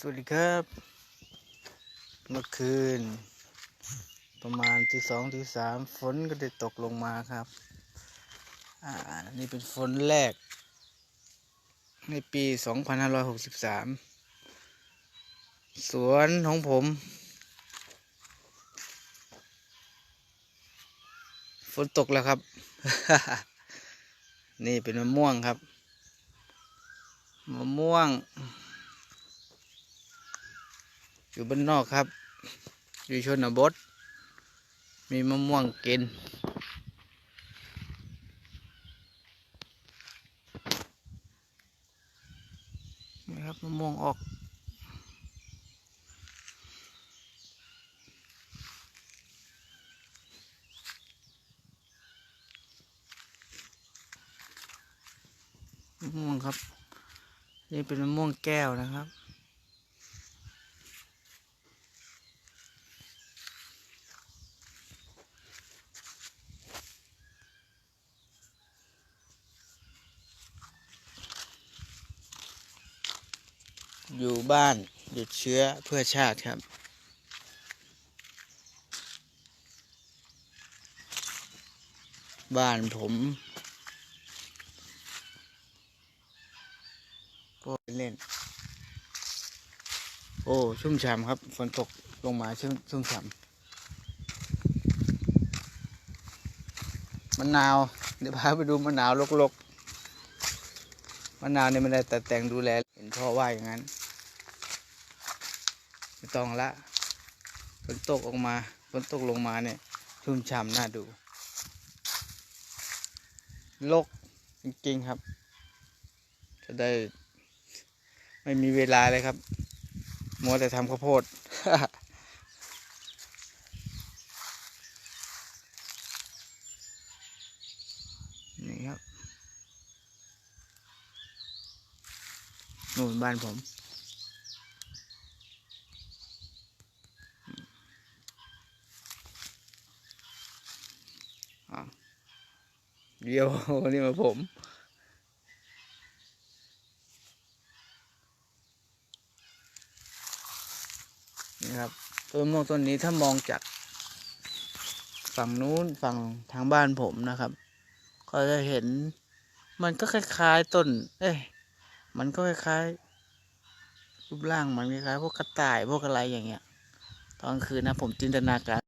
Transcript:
สวัสดีครับ เมื่อคืน ประมาณที่สองที่สามฝนก็ได้ตกลงมาครับ อ่า นี่เป็นฝนแรก ในปีสองพันห้าร้อยหกสิบสามสวนของผม ฝนตกแล้วครับ นี่เป็นมะม่วงครับ มะม่วง อยู่บ้านนอกครับ อยู่ชนบท มีมะม่วงกิน นี่ครับมะม่วงออกมะม่วงครับ นี่เป็นมะม่วงแก้วนะครับ อยู่บ้านหยุดเชื้อเพื่อชาติครับ บ้านผมก็เล่น โอ้ ชุ่มฉ่ำครับ ฝนตกลงมาชุ่มชุ่มฉ่ำมะนาว เดี๋ยวพาไปดูมะนาวลกๆมะนาวเนี่ยไม่ได้แต่แต่งดูแล เห็นพ่อว่าอย่างนั้น ไม่ต้องละฝนตกออกมาฝนตกลงมาเนี่ยชุ่มฉ่ำน่าดูลกจริงๆครับ จะได้ ไม่มีเวลาเลยครับ มัวแต่ทำข้าวโพดนี่ครับนู่นบ้านผม เดียวนี่มาผม นี่ครับต้นมะม่วงต้นนี้ถ้ามองจาก ฝั่งนู้นฝั่งทางบ้านผมนะครับ ก็จะเห็น มันก็คล้ายๆต้น เอ้ยมันก็คล้ายๆรูปร่างมันคล้ายๆพวกกระต่ายพวกอะไรอย่างเงี้ย ตอนคืนนะผมจินตนาการ